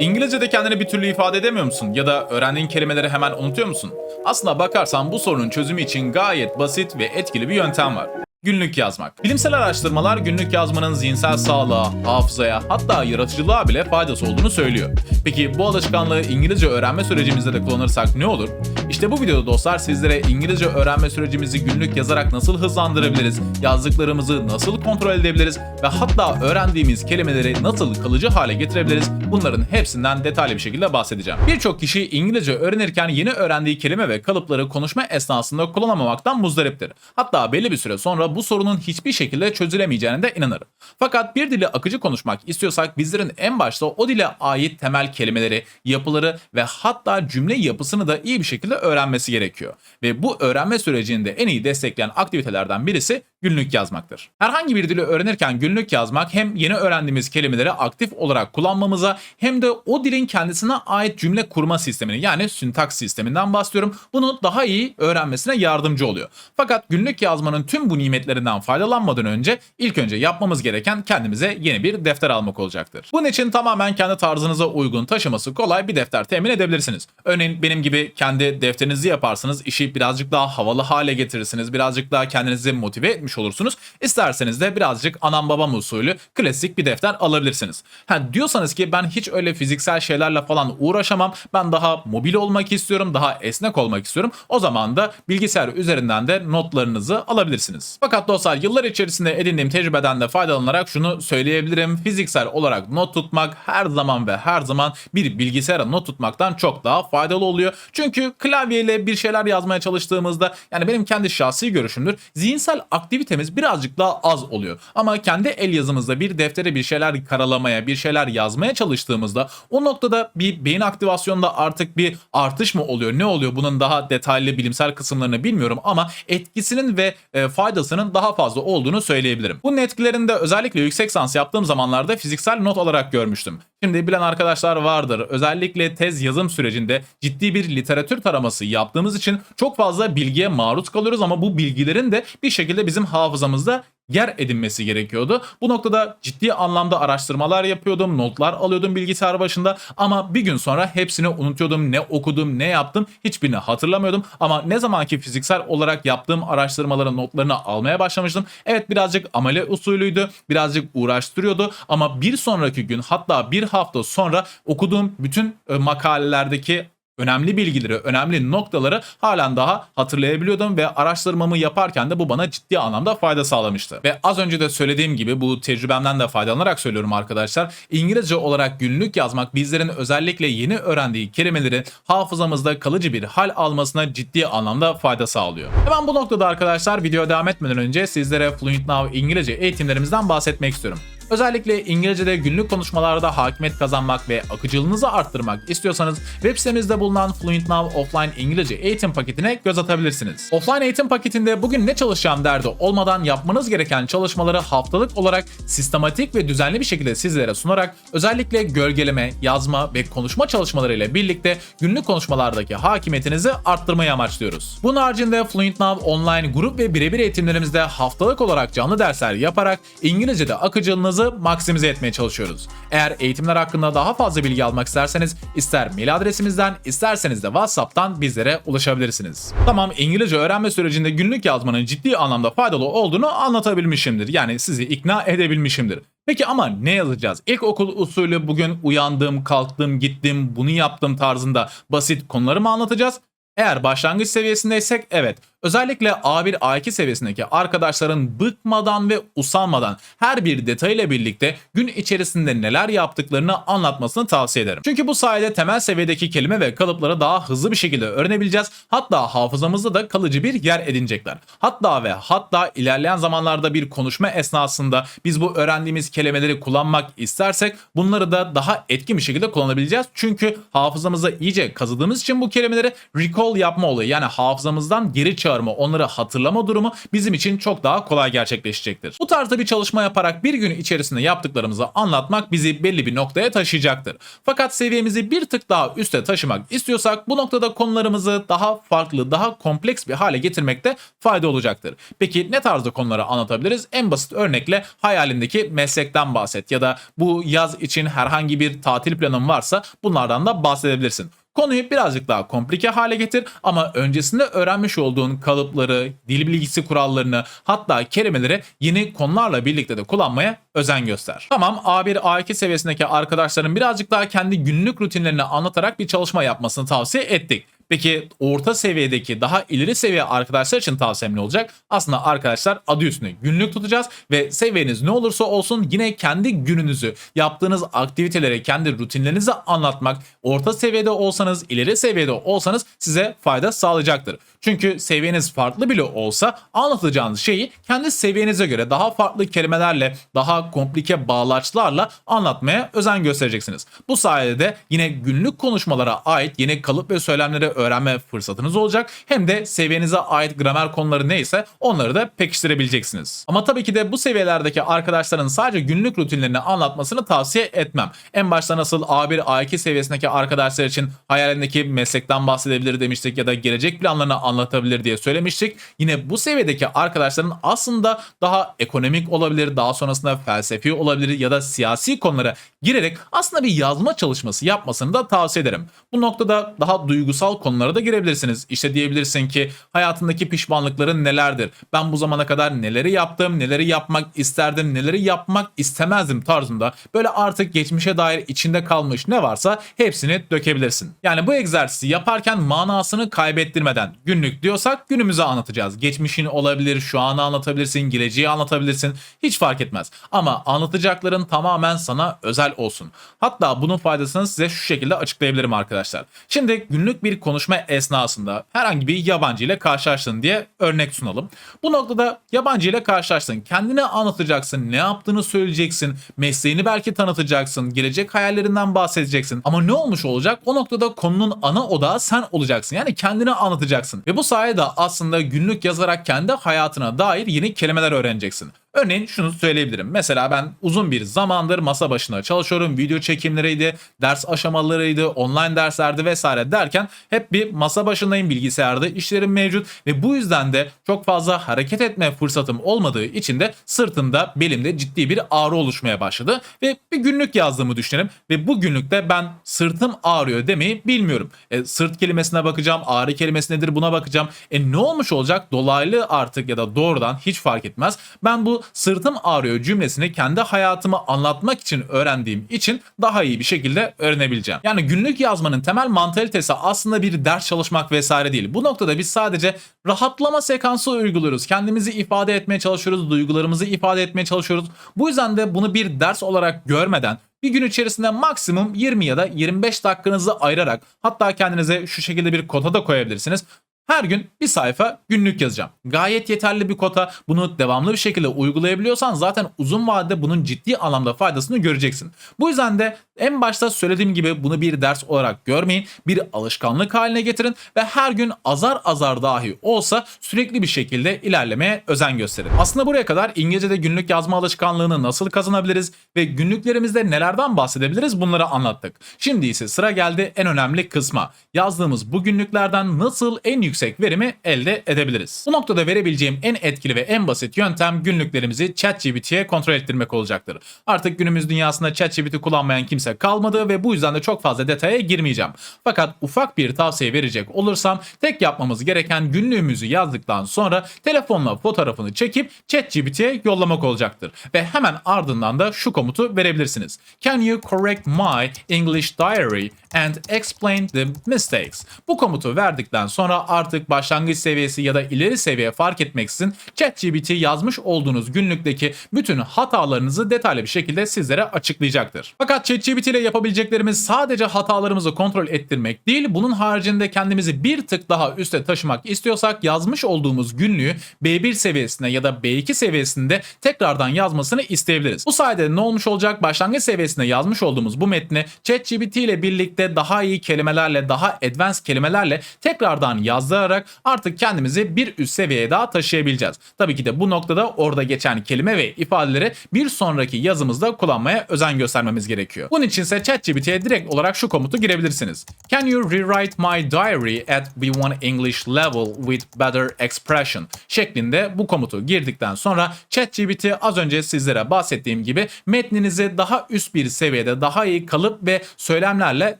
İngilizce'de kendini bir türlü ifade edemiyor musun? Ya da öğrendiğin kelimeleri hemen unutuyor musun? Aslına bakarsan bu sorunun çözümü için gayet basit ve etkili bir yöntem var. Günlük yazmak. Bilimsel araştırmalar günlük yazmanın zihinsel sağlığa, hafızaya hatta yaratıcılığa bile faydası olduğunu söylüyor. Peki bu alışkanlığı İngilizce öğrenme sürecimizde de kullanırsak ne olur? İşte bu videoda dostlar sizlere İngilizce öğrenme sürecimizi günlük yazarak nasıl hızlandırabiliriz, yazdıklarımızı nasıl kontrol edebiliriz ve hatta öğrendiğimiz kelimeleri nasıl kalıcı hale getirebiliriz bunların hepsinden detaylı bir şekilde bahsedeceğim. Birçok kişi İngilizce öğrenirken yeni öğrendiği kelime ve kalıpları konuşma esnasında kullanamamaktan muzdariptir. Hatta belli bir süre sonra bu sorunun hiçbir şekilde çözülemeyeceğine de inanır. Fakat bir dili akıcı konuşmak istiyorsak bizlerin en başta o dile ait temel kelimeleri, yapıları ve hatta cümle yapısını da iyi bir şekilde öğrenmesi gerekiyor. Ve bu öğrenme sürecini de en iyi destekleyen aktivitelerden birisi günlük yazmaktır. Herhangi bir dili öğrenirken günlük yazmak hem yeni öğrendiğimiz kelimeleri aktif olarak kullanmamıza hem de o dilin kendisine ait cümle kurma sistemini yani süntaks sisteminden bahsediyorum. Bunu daha iyi öğrenmesine yardımcı oluyor. Fakat günlük yazmanın tüm bu nimetlerinden faydalanmadan önce ilk önce yapmamız gereken kendimize yeni bir defter almak olacaktır. Bunun için tamamen kendi tarzınıza uygun taşıması kolay bir defter temin edebilirsiniz. Örneğin benim gibi kendi defterinizi yaparsınız, işi birazcık daha havalı hale getirirsiniz, birazcık daha kendinizi motive etmiş olursunuz. İsterseniz de birazcık anam babam usulü klasik bir defter alabilirsiniz. Ha diyorsanız ki ben hiç öyle fiziksel şeylerle falan uğraşamam. Ben daha mobil olmak istiyorum, daha esnek olmak istiyorum. O zaman da bilgisayar üzerinden de notlarınızı alabilirsiniz. Fakat dostlar yıllar içerisinde edindiğim tecrübeden de faydalanarak şunu söyleyebilirim. Fiziksel olarak not tutmak her zaman ve her zaman bir bilgisayara not tutmaktan çok daha faydalı oluyor. Çünkü klavyeyle bir şeyler yazmaya çalıştığımızda yani benim kendi şahsi görüşümdür. Zihinsel aktivitemiz birazcık daha az oluyor. Ama kendi el yazımızda bir deftere bir şeyler karalamaya, bir şeyler yazmaya çalıştığımızda o noktada bir beyin aktivasyonunda artık bir artış mı oluyor? Ne oluyor? Bunun daha detaylı bilimsel kısımlarını bilmiyorum ama etkisinin ve e, faydasının daha fazla olduğunu söyleyebilirim. Bunun etkilerini de özellikle yüksek sans yaptığım zamanlarda fiziksel not olarak görmüştüm. Şimdi bilen arkadaşlar vardır. Özellikle tez yazım sürecinde ciddi bir literatür taraması yaptığımız için çok fazla bilgiye maruz kalıyoruz ama bu bilgilerin de bir şekilde bizim hafızamızda yer edinmesi gerekiyordu. Bu noktada ciddi anlamda araştırmalar yapıyordum, notlar alıyordum bilgisayar başında ama bir gün sonra hepsini unutuyordum. Ne okudum, ne yaptım hiçbirini hatırlamıyordum. Ama ne zamanki fiziksel olarak yaptığım araştırmaların notlarını almaya başlamıştım. Evet birazcık amele usulüydü, birazcık uğraştırıyordu ama bir sonraki gün hatta bir hafta sonra okuduğum bütün e, makalelerdeki önemli bilgileri, önemli noktaları halen daha hatırlayabiliyordum ve araştırmamı yaparken de bu bana ciddi anlamda fayda sağlamıştı. Ve az önce de söylediğim gibi bu tecrübemden de faydalanarak söylüyorum arkadaşlar. İngilizce olarak günlük yazmak bizlerin özellikle yeni öğrendiği kelimelerin hafızamızda kalıcı bir hal almasına ciddi anlamda fayda sağlıyor. Hemen bu noktada arkadaşlar videoya devam etmeden önce sizlere Fluent Now İngilizce eğitimlerimizden bahsetmek istiyorum. Özellikle İngilizce'de günlük konuşmalarda hakimiyet kazanmak ve akıcılığınızı arttırmak istiyorsanız web sitemizde bulunan Fluent Now Offline İngilizce eğitim paketine göz atabilirsiniz. Offline eğitim paketinde bugün ne çalışacağım derdi olmadan yapmanız gereken çalışmaları haftalık olarak sistematik ve düzenli bir şekilde sizlere sunarak özellikle gölgeleme, yazma ve konuşma çalışmalarıyla birlikte günlük konuşmalardaki hakimiyetinizi arttırmayı amaçlıyoruz. Bunun haricinde Fluent Now online grup ve birebir eğitimlerimizde haftalık olarak canlı dersler yaparak İngilizce'de akıcılığınızı maksimize etmeye çalışıyoruz. Eğer eğitimler hakkında daha fazla bilgi almak isterseniz ister mail adresimizden isterseniz de WhatsApp'tan bizlere ulaşabilirsiniz. Tamam İngilizce öğrenme sürecinde günlük yazmanın ciddi anlamda faydalı olduğunu anlatabilmişimdir. Yani sizi ikna edebilmişimdir. Peki ama ne yazacağız? İlkokul usulü bugün uyandım, kalktım, gittim, bunu yaptım tarzında basit konuları mı anlatacağız? Eğer başlangıç seviyesindeysek evet. Özellikle A1 A2 seviyesindeki arkadaşların bıkmadan ve usanmadan her bir detayıyla birlikte gün içerisinde neler yaptıklarını anlatmasını tavsiye ederim. Çünkü bu sayede temel seviyedeki kelime ve kalıpları daha hızlı bir şekilde öğrenebileceğiz. Hatta hafızamızda da kalıcı bir yer edinecekler. Hatta ve hatta ilerleyen zamanlarda bir konuşma esnasında biz bu öğrendiğimiz kelimeleri kullanmak istersek bunları da daha etkin bir şekilde kullanabileceğiz. Çünkü hafızamıza iyice kazıdığımız için bu kelimeleri recall yapma olayı yani hafızamızdan geri çağırma çağırma, onları hatırlama durumu bizim için çok daha kolay gerçekleşecektir. Bu tarzda bir çalışma yaparak bir gün içerisinde yaptıklarımızı anlatmak bizi belli bir noktaya taşıyacaktır. Fakat seviyemizi bir tık daha üste taşımak istiyorsak bu noktada konularımızı daha farklı, daha kompleks bir hale getirmekte fayda olacaktır. Peki ne tarzda konuları anlatabiliriz? En basit örnekle hayalindeki meslekten bahset ya da bu yaz için herhangi bir tatil planın varsa bunlardan da bahsedebilirsin. Konuyu birazcık daha komplike hale getir ama öncesinde öğrenmiş olduğun kalıpları, dil bilgisi kurallarını hatta kelimeleri yeni konularla birlikte de kullanmaya özen göster. Tamam A1, A2 seviyesindeki arkadaşların birazcık daha kendi günlük rutinlerini anlatarak bir çalışma yapmasını tavsiye ettik. Peki orta seviyedeki daha ileri seviye arkadaşlar için tavsiyem ne olacak? Aslında arkadaşlar adı üstüne günlük tutacağız ve seviyeniz ne olursa olsun yine kendi gününüzü, yaptığınız aktiviteleri, kendi rutinlerinizi anlatmak orta seviyede olsanız, ileri seviyede olsanız size fayda sağlayacaktır. Çünkü seviyeniz farklı bile olsa anlatacağınız şeyi kendi seviyenize göre daha farklı kelimelerle, daha komplike bağlaçlarla anlatmaya özen göstereceksiniz. Bu sayede de yine günlük konuşmalara ait yeni kalıp ve söylemleri öğrenme fırsatınız olacak. Hem de seviyenize ait gramer konuları neyse onları da pekiştirebileceksiniz. Ama tabii ki de bu seviyelerdeki arkadaşların sadece günlük rutinlerini anlatmasını tavsiye etmem. En başta nasıl A1, A2 seviyesindeki arkadaşlar için hayalindeki meslekten bahsedebilir demiştik ya da gelecek planlarını anlatabilir diye söylemiştik. Yine bu seviyedeki arkadaşların aslında daha ekonomik olabilir, daha sonrasında felsefi olabilir ya da siyasi konulara girerek aslında bir yazma çalışması yapmasını da tavsiye ederim. Bu noktada daha duygusal konulara da girebilirsiniz. İşte diyebilirsin ki hayatındaki pişmanlıkların nelerdir? Ben bu zamana kadar neleri yaptım, neleri yapmak isterdim, neleri yapmak istemezdim tarzında böyle artık geçmişe dair içinde kalmış ne varsa hepsini dökebilirsin. Yani bu egzersizi yaparken manasını kaybettirmeden günlük diyorsak günümüzü anlatacağız. Geçmişin olabilir, şu anı anlatabilirsin, geleceği anlatabilirsin. Hiç fark etmez. Ama anlatacakların tamamen sana özel olsun. Hatta bunun faydasını size şu şekilde açıklayabilirim arkadaşlar. Şimdi günlük bir konuşma esnasında herhangi bir yabancı ile karşılaştın diye örnek sunalım. Bu noktada yabancı ile karşılaştın. Kendini anlatacaksın, ne yaptığını söyleyeceksin, mesleğini belki tanıtacaksın, gelecek hayallerinden bahsedeceksin. Ama ne olmuş olacak? O noktada konunun ana odağı sen olacaksın. Yani kendini anlatacaksın. Ve bu sayede aslında günlük yazarak kendi hayatına dair yeni kelimeler öğreneceksin. Örneğin şunu söyleyebilirim. Mesela ben uzun bir zamandır masa başına çalışıyorum. Video çekimleriydi, ders aşamalarıydı, online derslerdi vesaire derken hep bir masa başındayım bilgisayarda. işlerim mevcut ve bu yüzden de çok fazla hareket etme fırsatım olmadığı için de sırtımda, belimde ciddi bir ağrı oluşmaya başladı ve bir günlük yazdığımı düşünelim ve bu günlükte ben sırtım ağrıyor demeyi bilmiyorum. E, sırt kelimesine bakacağım, ağrı kelimesi nedir buna bakacağım. E ne olmuş olacak? Dolaylı artık ya da doğrudan hiç fark etmez. Ben bu sırtım ağrıyor cümlesini kendi hayatımı anlatmak için öğrendiğim için daha iyi bir şekilde öğrenebileceğim. Yani günlük yazmanın temel mantalitesi aslında bir ders çalışmak vesaire değil. Bu noktada biz sadece rahatlama sekansı uyguluyoruz. Kendimizi ifade etmeye çalışıyoruz, duygularımızı ifade etmeye çalışıyoruz. Bu yüzden de bunu bir ders olarak görmeden bir gün içerisinde maksimum 20 ya da 25 dakikanızı ayırarak hatta kendinize şu şekilde bir kota da koyabilirsiniz. Her gün bir sayfa günlük yazacağım. Gayet yeterli bir kota. Bunu devamlı bir şekilde uygulayabiliyorsan zaten uzun vadede bunun ciddi anlamda faydasını göreceksin. Bu yüzden de en başta söylediğim gibi bunu bir ders olarak görmeyin. Bir alışkanlık haline getirin ve her gün azar azar dahi olsa sürekli bir şekilde ilerlemeye özen gösterin. Aslında buraya kadar İngilizce'de günlük yazma alışkanlığını nasıl kazanabiliriz ve günlüklerimizde nelerden bahsedebiliriz bunları anlattık. Şimdi ise sıra geldi en önemli kısma. Yazdığımız bu günlüklerden nasıl en yüksek verimi elde edebiliriz? Bu noktada verebileceğim en etkili ve en basit yöntem günlüklerimizi ChatGPT'ye kontrol ettirmek olacaktır. Artık günümüz dünyasında ChatGPT kullanmayan kimse kalmadı ve bu yüzden de çok fazla detaya girmeyeceğim. Fakat ufak bir tavsiye verecek olursam tek yapmamız gereken günlüğümüzü yazdıktan sonra telefonla fotoğrafını çekip ChatGPT'ye yollamak olacaktır. Ve hemen ardından da şu komutu verebilirsiniz. Can you correct my English diary and explain the mistakes? Bu komutu verdikten sonra artık başlangıç seviyesi ya da ileri seviye fark etmeksizin ChatGPT yazmış olduğunuz günlükteki bütün hatalarınızı detaylı bir şekilde sizlere açıklayacaktır. Fakat ChatGPT ile yapabileceklerimiz sadece hatalarımızı kontrol ettirmek değil, bunun haricinde kendimizi bir tık daha üste taşımak istiyorsak yazmış olduğumuz günlüğü B1 seviyesinde ya da B2 seviyesinde tekrardan yazmasını isteyebiliriz. Bu sayede ne olmuş olacak? Başlangıç seviyesinde yazmış olduğumuz bu metni ChatGPT ile birlikte daha iyi kelimelerle, daha advanced kelimelerle tekrardan yazdığımız yazdırarak artık kendimizi bir üst seviyeye daha taşıyabileceğiz. Tabii ki de bu noktada orada geçen kelime ve ifadeleri bir sonraki yazımızda kullanmaya özen göstermemiz gerekiyor. Bunun için ise ChatGPT'ye direkt olarak şu komutu girebilirsiniz. Can you rewrite my diary at B1 English level with better expression şeklinde bu komutu girdikten sonra ChatGPT az önce sizlere bahsettiğim gibi metninizi daha üst bir seviyede daha iyi kalıp ve söylemlerle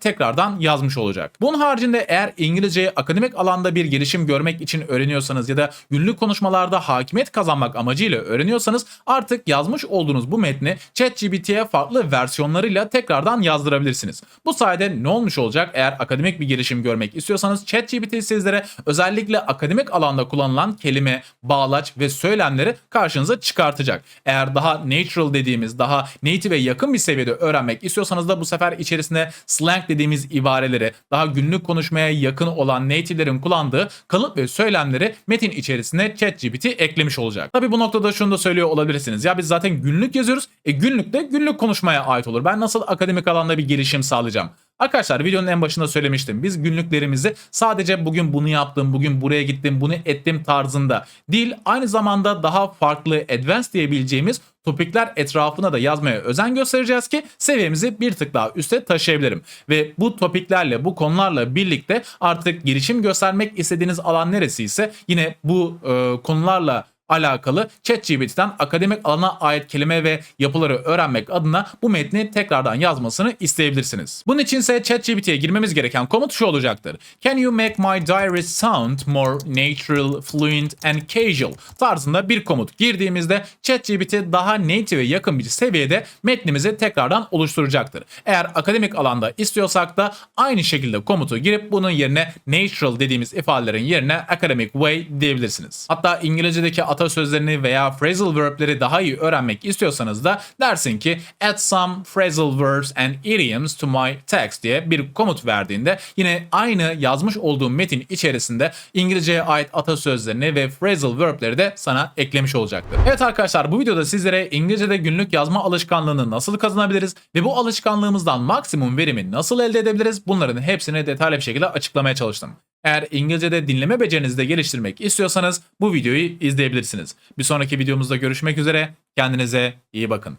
tekrardan yazmış olacak. Bunun haricinde eğer İngilizceyi akademik alanda bir gelişim görmek için öğreniyorsanız ya da günlük konuşmalarda hakimiyet kazanmak amacıyla öğreniyorsanız artık yazmış olduğunuz bu metni ChatGPT'ye farklı versiyonlarıyla tekrardan yazdırabilirsiniz. Bu sayede ne olmuş olacak? Eğer akademik bir gelişim görmek istiyorsanız ChatGPT sizlere özellikle akademik alanda kullanılan kelime, bağlaç ve söylemleri karşınıza çıkartacak. Eğer daha natural dediğimiz, daha native'e yakın bir seviyede öğrenmek istiyorsanız da bu sefer içerisine slang dediğimiz ibareleri, daha günlük konuşmaya yakın olan native'lerin kullandığı kalıp ve söylemleri metin içerisine ChatGPT eklemiş olacak. Tabi bu noktada şunu da söylüyor olabilirsiniz. Ya biz zaten günlük yazıyoruz. E günlük de günlük konuşmaya ait olur. Ben nasıl akademik alanda bir gelişim sağlayacağım? Arkadaşlar videonun en başında söylemiştim. Biz günlüklerimizi sadece bugün bunu yaptım, bugün buraya gittim, bunu ettim tarzında değil, aynı zamanda daha farklı advanced diyebileceğimiz topikler etrafına da yazmaya özen göstereceğiz ki seviyemizi bir tık daha üste taşıyabilirim. Ve bu topiklerle, bu konularla birlikte artık gelişim göstermek istediğiniz alan neresi ise yine bu e, konularla alakalı ChatGPT'den akademik alana ait kelime ve yapıları öğrenmek adına bu metni tekrardan yazmasını isteyebilirsiniz. Bunun için ise ChatGPT'ye girmemiz gereken komut şu olacaktır. Can you make my diary sound more natural, fluent and casual tarzında bir komut girdiğimizde ChatGPT daha native'e yakın bir seviyede metnimizi tekrardan oluşturacaktır. Eğer akademik alanda istiyorsak da aynı şekilde komutu girip bunun yerine natural dediğimiz ifadelerin yerine academic way diyebilirsiniz. Hatta İngilizce'deki atasözlerini veya phrasal verb'leri daha iyi öğrenmek istiyorsanız da dersin ki add some phrasal verbs and idioms to my text diye bir komut verdiğinde yine aynı yazmış olduğum metin içerisinde İngilizceye ait atasözlerini ve phrasal verb'leri de sana eklemiş olacaktır. Evet arkadaşlar bu videoda sizlere İngilizce'de günlük yazma alışkanlığını nasıl kazanabiliriz ve bu alışkanlığımızdan maksimum verimi nasıl elde edebiliriz bunların hepsini detaylı bir şekilde açıklamaya çalıştım. Eğer İngilizce'de dinleme becerinizi de geliştirmek istiyorsanız bu videoyu izleyebilirsiniz. Bir sonraki videomuzda görüşmek üzere. Kendinize iyi bakın.